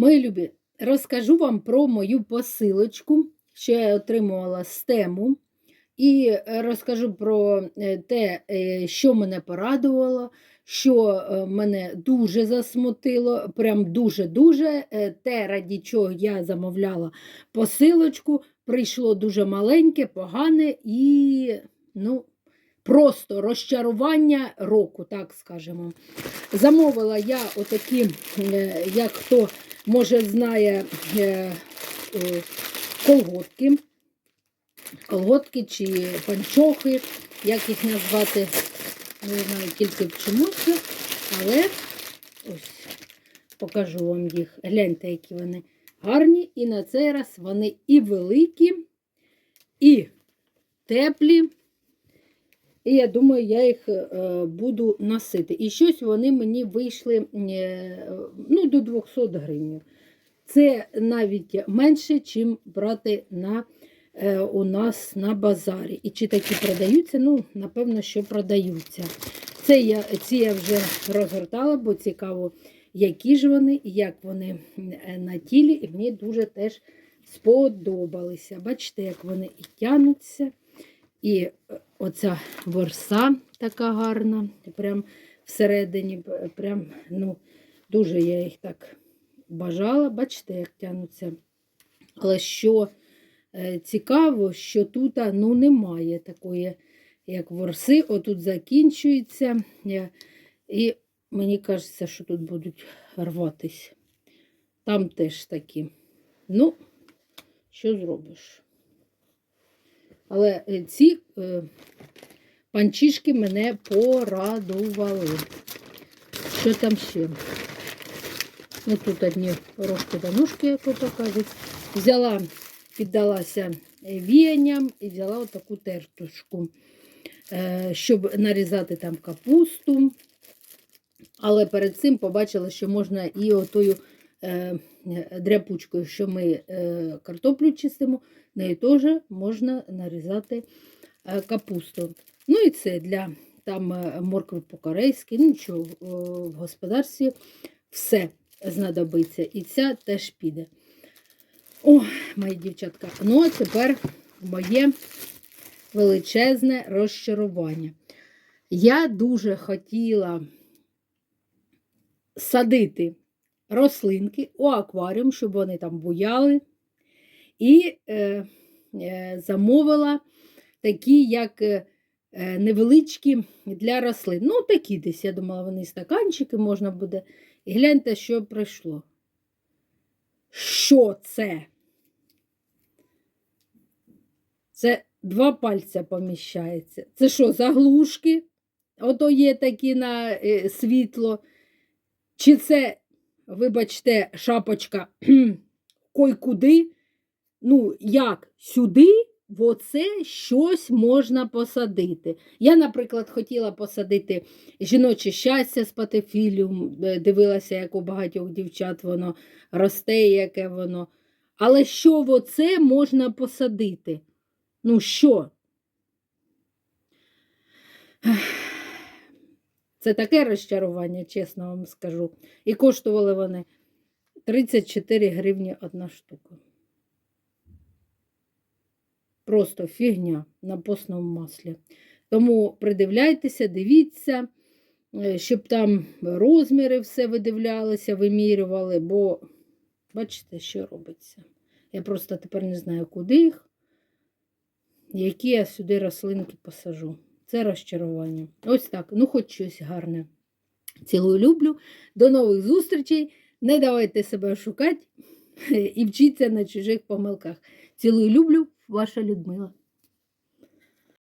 Мої любі, розкажу вам про мою посилочку, що я отримувала з тему. І е, розкажу про е, те, е, що мене порадувало, що мене дуже засмутило, прям дуже-дуже. Те, раді чого я замовляла посилочку, прийшло дуже маленьке, погане і ну, просто розчарування року, так скажемо. Замовила я отакі, як хто може знає, е, е, колготки. Колготки чи панчохи, як їх назвати, не знаю тільки в чомусь, але ось покажу вам їх. Гляньте, які вони гарні. І на цей раз вони і великі, і теплі. І я думаю, я їх е, буду носити. І щось вони мені вийшли е, ну, до 200 гривень. Це навіть менше, ніж брати на, е, у нас на базарі. І чи такі продаються? Ну, напевно, що продаються. Це я, ці я вже розгортала, бо цікаво, які ж вони як вони на тілі. І мені дуже теж сподобалися. Бачите, як вони і тянуться. І оця ворса така гарна, прям всередині, прям, ну, дуже я їх так бажала. Бачите, як тянуться. Але що е, цікаво, що тут ну, немає такої, як ворси, отут закінчується. І мені кажеться, що тут будуть рватись. Там теж такі. Ну, що зробиш? Але е, ці е, панчішки мене порадували. Що там ще? Ну, тут одні рожки та ножки, як ото кажуть. Взяла, піддалася е, віянням і взяла отаку тертушку, щоб нарізати там капусту. Але перед цим побачила, що можна і отою дряпучкою, що ми е, картоплю чистимо, нею теж можна нарізати е, капусту. Ну і це для там е, моркви по-корейськи, ну нічого, е, в господарстві все знадобиться. І ця теж піде. О, мої дівчатка. Ну, а тепер моє величезне розчарування. Я дуже хотіла садити рослинки у акваріум, щоб вони там буяли. І е, е, замовила такі, як е, е, невеличкі для рослин. Ну, такі десь, я думала, вони стаканчики можна буде. І гляньте, що прийшло. Що це? Це два пальця поміщається. Це що, заглушки? Ото є такі на е, світло. Чи це, вибачте, шапочка кой куди? Ну, як сюди в оце щось можна посадити. Я, наприклад, хотіла посадити жіноче щастя з патефіліум, е, дивилася, як у багатьох дівчат воно росте, яке воно. Але що в оце можна посадити? Ну що? Це таке розчарування, чесно вам скажу. І коштували вони 34 гривні одна штука. Просто фігня на постному маслі. Тому придивляйтеся, дивіться, е, щоб там розміри все видивлялися, вимірювали, бо бачите, що робиться. Я просто тепер не знаю, куди їх, які я сюди рослинки посажу. Це розчарування. Ось так, ну хоч щось гарне. Цілую люблю. До нових зустрічей. Не давайте себе шукати і вчіться на чужих помилках. Цілую люблю, ваша Людмила.